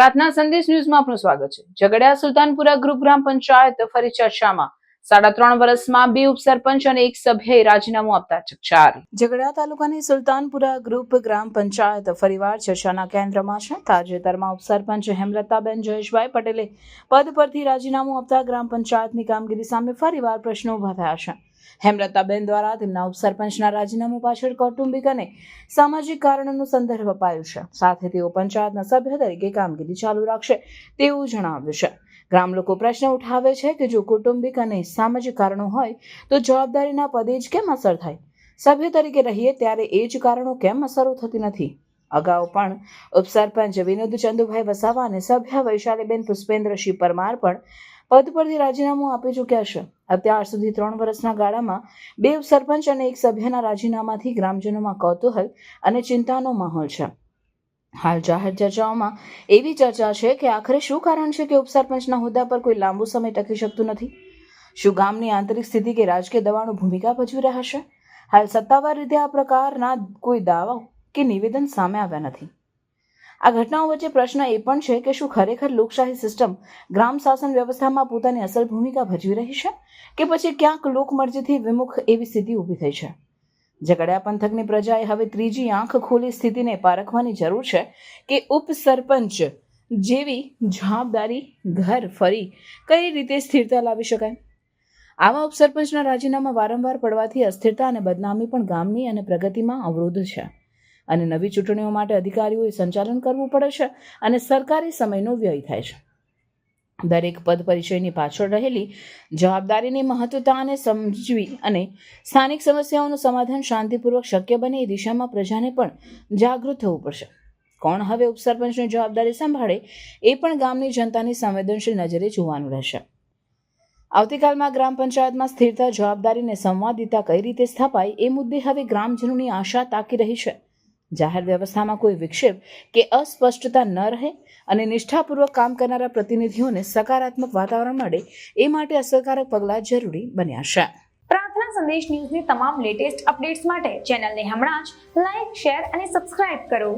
પ્રાર્થના સંદેશ ન્યૂઝમાં આપનું સ્વાગત છે. ઝઘડિયા સુલતાનપુરા ગ્રુપ ગ્રામ પંચાયત ફરી ચર્ચામાં. સાડા ત્રણ વર્ષમાં બે ઉપસરપંચ અને એક સભ્યએ રાજીનામું આપતા ચકચાર. ઝઘડા તાલુકાની સુલતાનપુરા ગ્રુપ ગ્રામ પંચાયત ફરીવાર ચર્ચાના કેન્દ્રમાં છે. તાજેતરમાં ઉપસરપંચ હેમલતાબેન જયેશભાઈ પટેલે પદ પરથી રાજીનામું આપતા ગ્રામ પંચાયતની કામગીરી સામે ફરીવાર પ્રશ્નો ઊભા થયા છે. હેમલતાબેન દ્વારા તેમના ઉપસરપંચના રાજીનામું પાછળ કૌટુંબિક અને સામાજિક કારણોનો સંદર્ભ અપાયો છે. સાથે તેઓ પંચાયતના સભ્ય તરીકે કામગીરી ચાલુ રાખશે તેવું જણાવ્યું છે. ગ્રામ લોકો પ્રશ્ન ઉઠાવે છે કે જો કૌટુંબિક અને સામાજિક કારણો હોય તો જવાબદારીના પદે જ કેમ અસર થાય? સભ્ય તરીકે રહીએ ત્યારે એ જ કારણો કેમ અસરો થતી નથી? અગાઉ પણ ઉપસરપંચ વિનોદ ચંદુભાઈ વસાવા અને સભ્ય વૈશાલીબેન પુષ્પેન્દ્રસિંહ પરમાર પણ પદ પરથી રાજીનામું આપી ચૂક્યા છે. અત્યાર સુધી ત્રણ વર્ષના ગાળામાં બે સરપંચ અને એક સભ્યના રાજીનામાથી ગ્રામજનોમાં કૌતૂહલ અને ચિંતાનો માહોલ છે. હાલ જાહેર ચર્ચાઓમાં એવી ચર્ચા છે કે આખરે શું કારણ છે કે ઉપસરપંચના હોદ્દા પર કોઈ લાંબો સમય ટકી શકતું નથી? શું ગામની આંતરિક સ્થિતિ કે રાજકીય દબાણો ભૂમિકા ભજવી રહ્યા છે? હાલ સત્તાવાર રીતે આ પ્રકારના કોઈ દાવા કે નિવેદન સામે આવ્યા નથી? આ ઘટનાઓ વચ્ચે પ્રશ્ન એ પણ છે કે શું ખરેખર લોકશાહી સિસ્ટમ ગ્રામ શાસન વ્યવસ્થામાં પોતાની અસલ ભૂમિકા ભજવી રહી છે કે પછી ક્યાંક લોકમરજીથી વિમુખ એવી સ્થિતિ ઊભી થઈ છે? ઝઘડિયા પંથકની પ્રજાએ હવે ત્રીજી આંખ ખોલી સ્થિતિને પારખવાની જરૂર છે કે ઉપસરપંચ જેવી જવાબદારી ઘર ફરી કઈ રીતે સ્થિરતા લાવી શકાય? આવા ઉપસરપંચના રાજીનામા વારંવાર પડવાથી અસ્થિરતા અને બદનામી પણ ગામની અને પ્રગતિમાં અવરોધ છે. અને નવી ચૂંટણીઓ માટે અધિકારીઓએ સંચાલન કરવું પડે છે અને સરકારી સમયનો વ્યય થાય છે. દરેક પદ પરિચયની પાછળ રહેલી જવાબદારીની મહત્વતાને સમજવી અને સ્થાનિક સમસ્યાઓનું સમાધાન શાંતિપૂર્વક શક્ય બને એ દિશામાં પ્રજાને પણ જાગૃત થવું પડશે. કોણ હવે ઉપસરપંચની જવાબદારી સંભાળે એ પણ ગામની જનતાની સંવેદનશીલ નજરે જોવાનું રહેશે. આવતીકાલમાં ગ્રામ પંચાયતમાં સ્થિરતા, જવાબદારીને સંવાદિતા કઈ રીતે સ્થાપાય એ મુદ્દે હવે ગ્રામજનોની આશા તાકી રહી છે. જાહેર વ્યવસ્થામાં કોઈ વિક્ષેપ કે અસ્પષ્ટતા ન રહે અને નિષ્ઠાપૂર્વક કામ કરનારા પ્રતિનિધિઓને સકારાત્મક વાતાવરણ મળે, એ માટે અસરકારક પગલાં જરૂરી બન્યા છે. પ્રાર્થના સંદેશ ન્યૂઝની તમામ લેટેસ્ટ અપડેટ્સ માટે ચેનલને હમણાં જ લાઈક શેર અને સબસ્ક્રાઇબ કરો.